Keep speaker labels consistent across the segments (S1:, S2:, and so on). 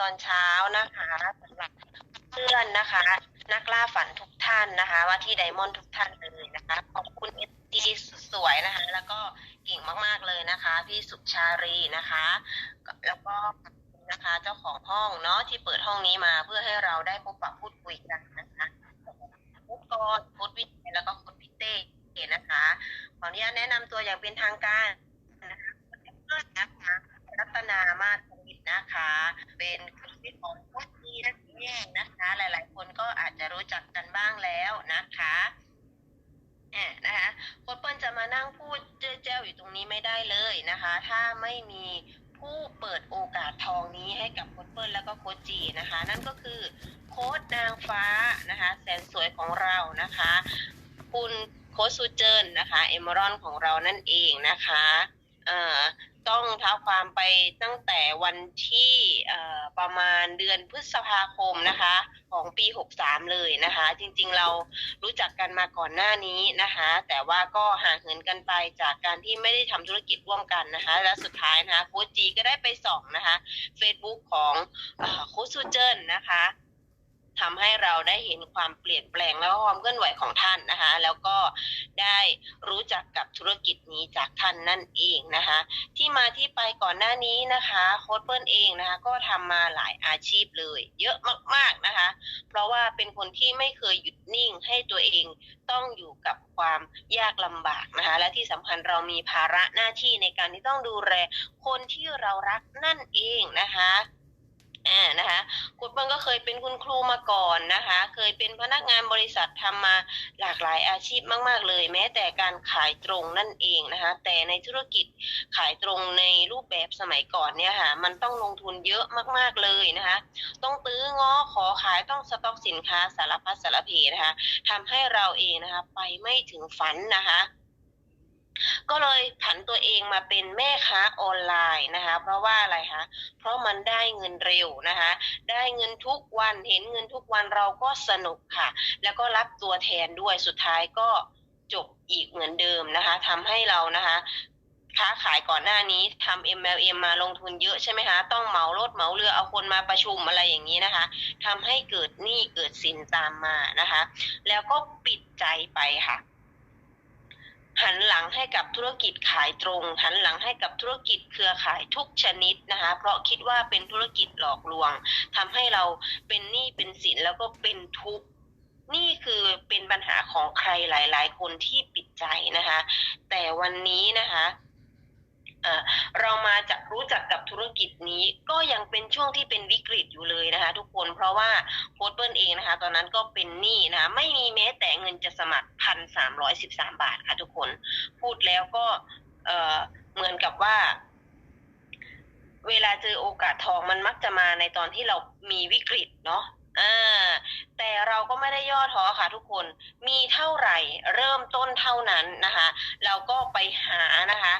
S1: ตอนเช้านะคะสำหรับเพื่อนนะคะ นักล่าฝันทุกท่านนะคะ ว่าที่ไดมอนด์ทุกท่านเลยนะคะ ขอบคุณเอดีสวยนะคะ แล้วก็เก่งมากๆเลยนะคะ พี่สุชารีนะคะ แล้วก็นะคะเจ้าของห้องเนาะที่เปิดห้องนี้มาเพื่อให้เราได้พบปะพูดคุยกันนะคะพุทธกรพุทธวิทย์แล้วก็พุทธพิเต้นะคะขออนุญาตแนะนำตัวอย่างเป็นทางการนะคะรัตนามาศ นะคะ เป็นคุณวิทย์ของพุทธีนักแย่งนะคะ หลาย ๆ คนก็อาจจะรู้จักกันบ้างแล้วนะคะแอบนะคะโค้ชเปิ้ลจะมานั่งพูดเจ้าเจ้าอยู่ตรงนี้ไม่ได้เลยนะคะ ถ้าไม่มีผู้เปิดโอกาสทองนี้ให้กับโค้ชเปิ้ลแล้วก็โค้ชจีนะคะ นั่นก็คือโค้ชนางฟ้านะคะ แสนสวยของเรานะคะ คุณโค้ชซูเจินนะคะเอมอรอนของเรานั่นเองนะคะ เอ่อ ต้องเท้าความไปตั้งแต่วันที่ประมาณเดือนพฤษภาคมนะคะ ของปี 63 เลยนะคะ จริงๆเรารู้จักกันมาก่อนหน้านี้นะคะ แต่ว่าก็ห่างเหินกันไปจากการที่ไม่ได้ทำธุรกิจร่วมกันนะคะ และสุดท้ายนะคะโค้ชจีก็ได้ไปส่องนะคะ Facebook ของโค้ชซูเจินนะคะทำให้เราได้เห็นความเปลี่ยนแปลงแล้วก็ความเคลื่อนไหวของท่านนะคะ แล้วก็ ได้รู้จักกับธุรกิจนี้จากท่านนั่นเองนะคะ ที่มาที่ไปก่อนหน้านี้นะคะโค้ชเปิ้ลเองนะคะก็ทำมาหลายอาชีพเลย เยอะมากๆนะคะ เพราะว่าเป็นคนที่ไม่เคยหยุดนิ่งให้ตัวเองต้องอยู่กับความยากลำบากนะคะ และที่สำคัญเรามีภาระหน้าที่ในการที่ต้องดูแลคนที่เรารักนั่นเองนะคะ อ่านะคะคุณเปิ้ลก็เคยเป็นคุณครูมาก่อนนะคะ เคยเป็นพนักงานบริษัททำมาหลากหลายอาชีพมาก ๆ เลย แม้แต่การขายตรงนั่นเองนะคะ แต่ในธุรกิจขายตรงในรูปแบบสมัยก่อนเนี่ยค่ะ มันต้องลงทุนเยอะมาก ๆ เลยนะคะ ต้องตื้อง้อขอขายต้องสต็อกสินค้าสารพัดสารเพนะคะทำให้เราเองนะคะ ไปไม่ถึงฝันนะคะ ก็เลยผันตัวเองมาเป็นแม่ค้าออนไลน์นะคะ เพราะว่าอะไรคะเพราะมันได้เงินเร็วนะคะ ได้เงินทุกวันเห็นเงินทุกวันเราก็สนุกค่ะ แล้วก็รับตัวแทนด้วยสุดท้ายก็จบอีกเหมือนเดิมนะคะทำให้เรานะคะค้าขายก่อนหน้านี้ทำ MLM มาลงทุนเยอะใช่ไหมคะ ต้องเหมารถเหมาเรือเอาคนมาประชุมอะไรอย่างนี้นะคะทำให้เกิดหนี้เกิดสินตามมานะคะ แล้วก็ปิดใจไปค่ะ หันหลังให้กับธุรกิจขายตรง หันหลังให้กับธุรกิจเครือข่ายทุกชนิดนะคะ เพราะคิดว่าเป็นธุรกิจหลอกลวงทำให้เราเป็นหนี้เป็นสินแล้วก็เป็นทุกข์นี่คือเป็นปัญหาของใครหลาย ๆ คนที่ปิดใจนะคะ แต่วันนี้นะคะ เรามาจะรู้จักกับธุรกิจนี้ก็ยังเป็นช่วงที่เป็นวิกฤตอยู่เลยนะคะ ทุกคนเพราะว่าโค้ดเปิ้ลเองนะคะ ตอนนั้นก็เป็นหนี้นะคะไม่มีแม้แต่เงินจะสมัครพันสามร้อยสิบสามบาทค่ะทุกคนพูดแล้วก็เเหมือนกับว่า เวลาเจอโอกาสทองมันมักจะมาในตอนที่เรามีวิกฤตเนาะ อ่าแต่เราก็ไม่ได้ย่อท้อค่ะทุกคนมีเท่าไหร่เริ่มต้นเท่านั้นนะคะ เราก็ไปหานะคะ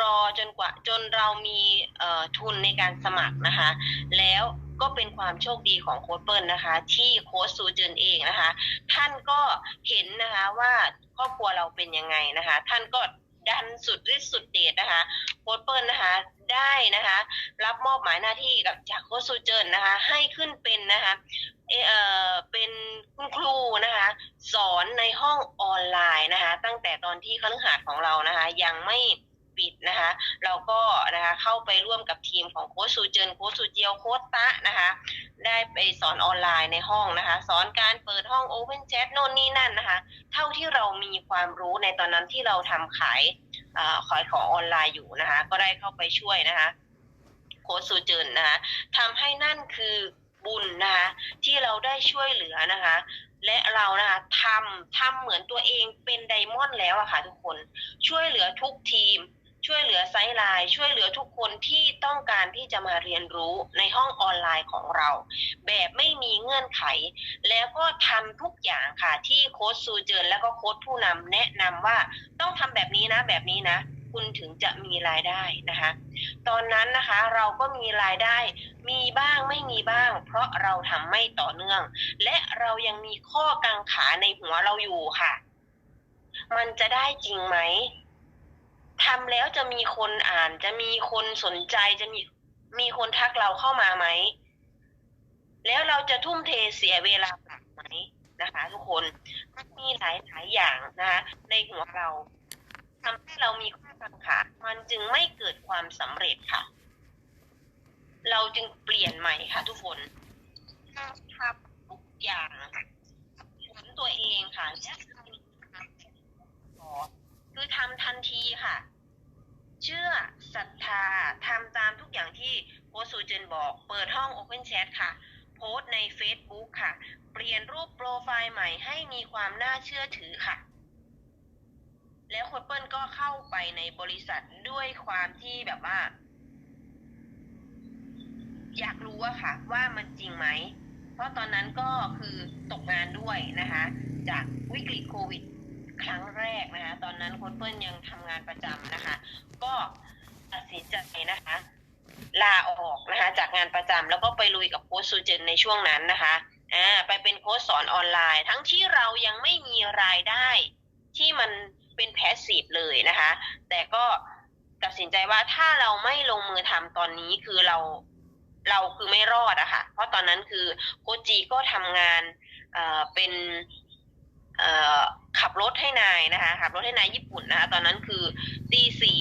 S1: รอจนกว่าจนเรามีเอ่อทุนในการสมัครนะคะ แล้วก็เป็นความโชคดีของโค้ชเปิลนะคะ ที่โค้ชซูเจนเองนะคะ ท่านก็เห็นนะคะว่าครอบครัวเราเป็นยังไงนะคะ ท่านก็ดันสุดฤทธิ์สุดเดชนะคะโค้ชเปิลนะคะ ได้นะคะ รับมอบหมายหน้าที่กับจากโคสูเจินนะคะ ให้ขึ้นเป็นนะคะเออเอ่อเป็นคุณครูนะคะ สอนในห้องออนไลน์นะคะ ตั้งแต่ตอนที่คฤหาสน์ของเรานะคะ ยังไม่ ปิดนะคะเราก็นะคะเข้าไปร่วมกับทีมของโค้ชซูเจินโค้ชซูเจียวโค้ชตะนะคะได้ไปสอนออนไลน์ในห้องนะคะ สอนการเปิดห้อง Open Chat โน่นนี่นั่นนะคะ เท่าที่เรามีความรู้ในตอนนั้นที่เราทำขายขายของออนไลน์อยู่นะคะ ก็ได้เข้าไปช่วยนะคะโค้ชซูเจินนะคะทำให้นั่นคือบุญนะคะที่เราได้ช่วยเหลือนะคะ และเรานะคะทำทำเหมือนตัวเองเป็นไดมอนด์แล้วอะค่ะทุกคนช่วยเหลือทุกทีม ช่วยเหลือไซด์ไลน์ช่วยเหลือทุกคนที่ต้องการที่จะมาเรียนรู้ในห้องออนไลน์ของเรา แบบไม่มีเงื่อนไข แล้วก็ทำทุกอย่างค่ะที่โค้ชซูเจินแล้วก็โค้ชผู้นำแนะนำว่าต้องทำแบบนี้นะแบบนี้นะคุณถึงจะมีรายได้นะคะ ตอนนั้นนะคะเราก็มีรายได้ มีบ้างไม่มีบ้าง เพราะเราทำไม่ต่อเนื่อง และเรายังมีข้อกังขาในหัวเราอยู่ค่ะ มันจะได้จริงไหม ทำแล้วจะมีคนอ่าน จะมีคนสนใจจะมีมีคนทักเราเข้ามาไหม แล้วเราจะทุ่มเทเสียเวลาเปล่าไหมนะคะ ทุกคนมันมีหลายหลายอย่างนะคะในหัวเราทำให้เรามีข้อกังขา มันจึงไม่เกิดความสำเร็จค่ะ เราจึงเปลี่ยนใหม่ค่ะ ทุกคนทำทุกอย่างผลตัวเองค่ะและ ทำทันทีค่ะ เชื่อศรัทธาทำตามทุกอย่างที่โค้ชซูเจนบอก เปิดห้อง Open Chat ค่ะ โพสต์ใน Facebook ค่ะ เปลี่ยนรูปโปรไฟล์ใหม่ให้มีความน่าเชื่อถือค่ะ แล้วโค้ชเปิ้ลก็เข้าไปในบริษัทด้วยความที่แบบว่า อยากรู้อะค่ะ ว่ามันจริงไหม เพราะตอนนั้นก็คือตกงานด้วยนะคะ จากวิกฤตโควิด ครั้งแรกนะคะ ตอนนั้นโค้ชเปิ้ลยังทำงานประจำนะคะ ก็ตัดสินใจนะคะ ลาออกนะคะ จากงานประจำแล้วก็ไปลุยกับโค้ชซูเจนในช่วงนั้นนะคะอ่าไปเป็นโค้ชสอนออนไลน์ ทั้งที่เรายังไม่มีรายได้ ที่มันเป็นแพสซีฟเลยนะคะ แต่ก็ตัดสินใจว่าถ้าเราไม่ลงมือทำตอนนี้คือเราเราคือไม่รอดอะค่ะ เพราะตอนนั้นคือโคชจีก็ทำงานเอ่อเป็น ขับรถให้นายนะคะขับรถให้นายญี่ปุ่นนะคะตอนนั้นคือตีสี่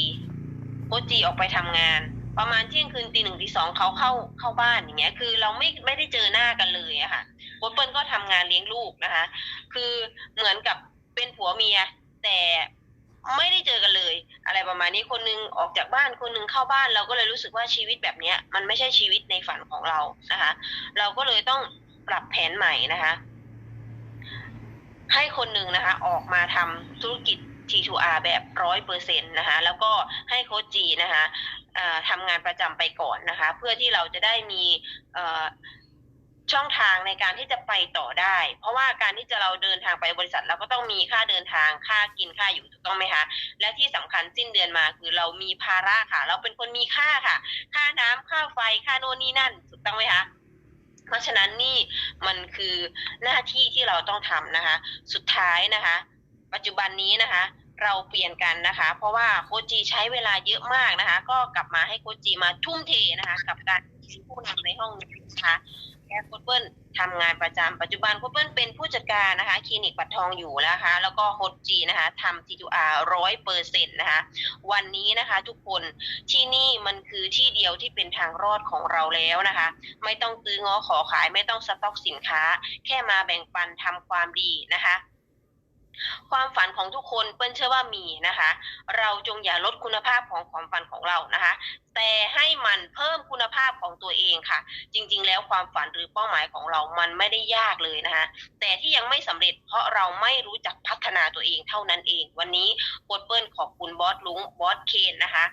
S1: โคจีออกไปทำงาน ประมาณเที่ยงคืนตีหนึ่งตีสองเขาเข้าเข้าบ้านอย่างเงี้ย คือเราไม่ไม่ได้เจอหน้ากันเลยอะค่ะโค้ชเปิ้ลก็ทำงานเลี้ยงลูกนะคะ คือเหมือนกับเป็นผัวเมีย แต่ไม่ได้เจอกันเลย อะไรประมาณนี้คนนึงออกจากบ้านคนนึงเข้าบ้านเราก็เลยรู้สึกว่าชีวิตแบบเนี้ย มันไม่ใช่ชีวิตในฝันของเรานะคะ เราก็เลยต้องปรับแผนใหม่นะคะ ให้คนหนึ่งนะคะออกมาทำธุรกิจ T2R แบบร้อยเปอร์เซ็นต์นะคะแล้วก็ให้โค้ชจีนะคะทำงานประจำไปก่อนนะคะ เพื่อที่เราจะได้มีช่องทางในการที่จะไปต่อได้ เพราะว่าการที่จะเราเดินทางไปบริษัทเราก็ต้องมีค่าเดินทางค่ากินค่าอยู่ถูกต้องไหมคะ และที่สำคัญสิ้นเดือนมาคือเรามีภาระค่ะ เราเป็นคนมีค่าค่ะ ค่าน้ำค่าไฟค่าโน่นนี่นั่นถูกต้องไหมคะ เพราะฉะนั้นนี่มันคือหน้าที่ที่เราต้องทำนะคะ สุดท้ายนะคะ ปัจจุบันนี้นะคะ เราเปลี่ยนกันนะคะ เพราะว่าโคจีใช้เวลาเยอะมากนะคะ ก็กลับมาให้โคจีมาทุ่มเทนะคะ กับการเป็นผู้นำในห้องนี้นะคะแกร์โคชเปิล ทำงานประจำปัจจุบันโคชเปิ้ลเป็นผู้จัดการนะคะคลินิกปัดทองอยู่นะคะ แล้วก็โฮจีนะคะทำ T2R ร้อยเปอร์เซ็นต์นะคะ วันนี้นะคะทุกคนที่นี่มันคือที่เดียวที่เป็นทางรอดของเราแล้วนะคะ ไม่ต้องซื้อง้อขอขายไม่ต้องสต็อกสินค้า แค่มาแบ่งปันทำความดีนะคะ ความฝันของทุกคนเปิ้ลเชื่อว่ามีนะคะ เราจงอย่าลดคุณภาพของความฝันของเรานะคะ แต่ให้มันเพิ่มคุณภาพของตัวเองค่ะ จริง ๆ แล้วความฝันหรือเป้าหมายของเรามันไม่ได้ยากเลยนะคะ แต่ที่ยังไม่สำเร็จเพราะเราไม่รู้จักพัฒนาตัวเองเท่านั้นเอง วันนี้โค้ชเปิ้ลขอบคุณบอสลุงบอสเคนนะคะ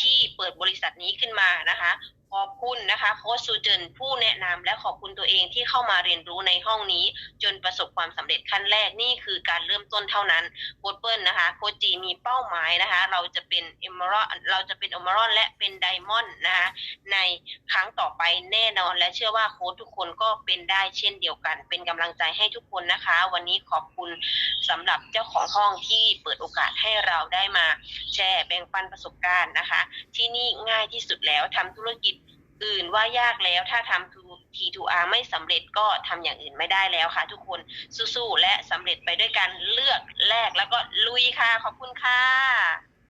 S1: ที่เปิดบริษัทนี้ขึ้นมานะคะ ขอบคุณนะคะโค้ชซูเจนผู้แนะนำและขอบคุณตัวเองที่เข้ามาเรียนรู้ในห้องนี้ จนประสบความสำเร็จขั้นแรกนี่คือการเริ่มต้นเท่านั้นโค้ชเปิ้ลนะคะโค้ชจีมีเป้าหมายนะคะ เราจะเป็นเอมเมอรัลเราจะเป็นเอมเมอรัลและเป็นไดมอนด์นะคะในครั้งต่อไปแน่นอน และเชื่อว่าโค้ชทุกคนก็เป็นได้เช่นเดียวกัน เป็นกำลังใจให้ทุกคนนะคะ วันนี้ขอบคุณสำหรับเจ้าของห้องที่เปิดโอกาสให้เราได้มาแชร์แบ่งปันประสบการณ์นะคะ ที่นี่ง่ายที่สุดแล้วทำธุรกิจ อื่นว่ายากแล้ว ถ้าทำ T2R ไม่สำเร็จก็ทำอย่างอื่นไม่ได้แล้วค่ะ ทุกคนสู้ๆและสำเร็จไปด้วยกันเลือกแลกแล้วก็ลุยค่ะ ขอบคุณค่ะ